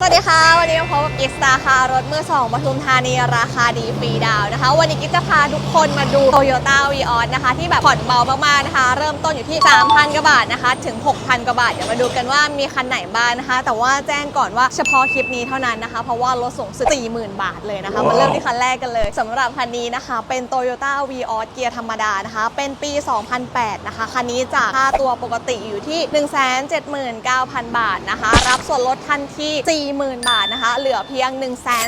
สวัสดีค่ะ วันนี้มาพบกับกิฟต์ราคารถมือสองปทุมธานีราคาดีฟรีดาวน์นะคะ วันนี้กิฟต์จะพาทุกคนมาดู Toyota v ีออนะคะ ที่แบบผ่อนเบามากๆนะคะ เริ่มต้นอยู่ที่ 3,000 กว่าบาทนะคะ ถึง 6,000 กว่าบาท เดี๋ยวมาดูกันว่ามีคันไหนบ้างนะคะ แต่ว่าแจ้งก่อนว่าเฉพาะคลิปนี้เท่านั้นนะคะ เพราะว่ารถสูงสุด 40,000 บาทเลยนะคะ มาเริ่มที่คันแรกกันเลยสำหรับคันนี้นะคะ เป็น Toyota v ีออเกียร์ธรรมดานะคะ เป็นปี 2008 นะคะคันนี้จากค่าตัวปกติอยู่ที่ 179,000 บาทนะคะ รับส่วนลดทันที40,000 บาทนะคะ เหลือเพียง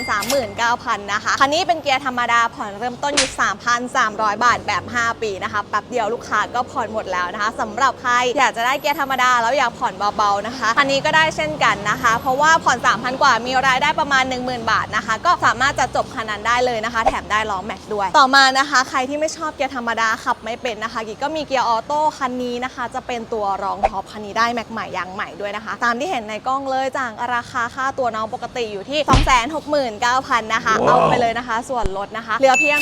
139,000 นะคะ คันนี้เป็นเกียร์ธรรมดาผ่อนเริ่มต้นอยู่ 3,300 บาทแบบ 5 ปีนะคะ แป๊บเดียวลูกค้าก็ผ่อนหมดแล้วนะคะสำหรับใครอยากจะได้เกียร์ธรรมดาแล้วอยากผ่อนเบาๆนะคะ คันนี้ก็ได้เช่นกันนะคะ เพราะว่าผ่อน 3,000 กว่ามีรายได้ประมาณ 10,000 บาทนะคะ ก็สามารถจะจบคันนั้นได้เลยนะคะ แถมได้ล้อแม็กด้วย ต่อมานะคะ ใครที่ไม่ชอบเกียร์ธรรมดาขับไม่เป็นนะคะกิ๊กก็มีเกียร์ออโต้คันนี้นะคะ จะเป็นตัวรองท็อปคันนี้ได้แม็กใหม่ยางใหม่ด้วยนะคะ ตามที่เห็นในกล้องเลยจากราคาค่าตัวน้องปกติอยู่ที่ 269,000นะคะ เอาไปเลยนะคะ ส่วนลดนะคะ เหลือเพียง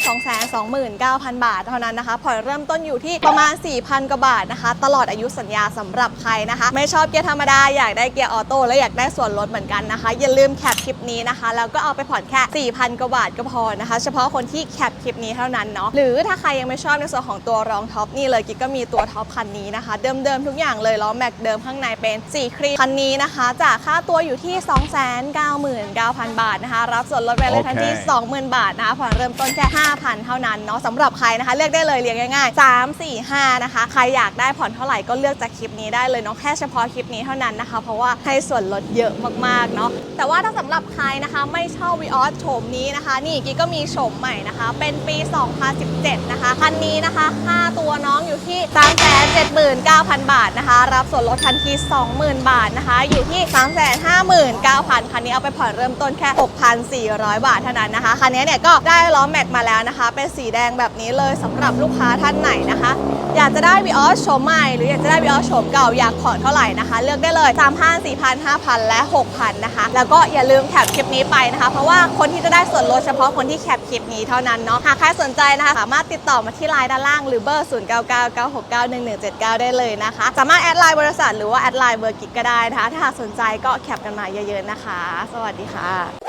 229,000 บาทเท่านั้นนะคะ ผ่อนเริ่มต้นอยู่ที่ประมาณ 4,000 กว่าบาทนะคะ ตลอดอายุสัญญาสำหรับใครนะคะ ไม่ชอบเกียร์ธรรมดา อยากได้เกียร์ออโต้และอยากได้ส่วนลดเหมือนกันนะคะ อย่าลืมแคปคลิปนี้นะคะ แล้วก็เอาไปผ่อนแค่ 4,000 กว่าบาทก็พอนะคะ เฉพาะคนที่แคปคลิปนี้เท่านั้นเนาะ หรือถ้าใครยังไม่ชอบในส่วนของตัวรองท็อปนี่เลยกิ๊กก็มีตัวท็อปคันนี้นะคะ เดิมๆทุกอย่างเลยล้อแม็กเดิมข้างในเป็นสีครีมคันนี้นะคะจากค่าตัวอยู่ที่299,000 บาทนะคะ รับส่วนลดไปเลยทันทีโอเค20,000 บาทนะคะผ่อนเริ่มต้นแค่ 5,000 เท่านั้นเนาะสำหรับใครนะคะ เลือกได้เลยเรียงง่ายๆ 3 4 5 นะคะ ใครอยากได้ผ่อนเท่าไหร่ก็เลือกจากคลิปนี้ได้เลยเนาะแค่เฉพาะคลิปนี้เท่านั้นนะคะ เพราะว่าให้ส่วนลดเยอะมากๆเนาะแต่ว่าถ้าสำหรับใครนะคะไม่ชอบวีออสโฉมนี้นะคะ นี่กิ๊กก็มีโฉมใหม่นะคะ เป็นปี 2017 นะคะคันนี้นะคะค่าตัวน้องอยู่ที่ 379,000 บาทนะคะ รับส่วนลดทันที 20,000 บาทนะคะ อยู่ที่ 359,000คันนี้เอาไปผ่อนเริ่มต้นแค่ 6,400 บาทเท่านั้นนะคะ คันนี้เนี่ยก็ได้ล้อแม็กมาแล้วนะคะ เป็นสีแดงแบบนี้เลยสำหรับลูกค้าท่านไหนนะคะ อยากจะได้วีออสโฉมใหม่ หรืออยากจะได้วีออสโฉมเก่าอยากผ่อนเท่าไหร่นะคะ เลือกได้เลย3,000 4,000 5,000 และ 6,000 นะคะ แล้วก็อย่าลืมแคปคลิปนี้ไปนะคะ เพราะว่าคนที่จะได้ส่วนลดเฉพาะคนที่แคปคลิปนี้เท่านั้นเนาะหากใครสนใจนะคะ สามารถติดต่อมาที่ไลน์ด้านล่างหรือเบอร์ 0999691179 ได้เลยนะคะ สามารถแอดไลน์บริษัทหรือว่าแอดไลน์เบอร์กิกก็ได้นะคะถ้าหากสนใจก็แคปกันมาเยอะๆนะคะ สวัสดีค่ะ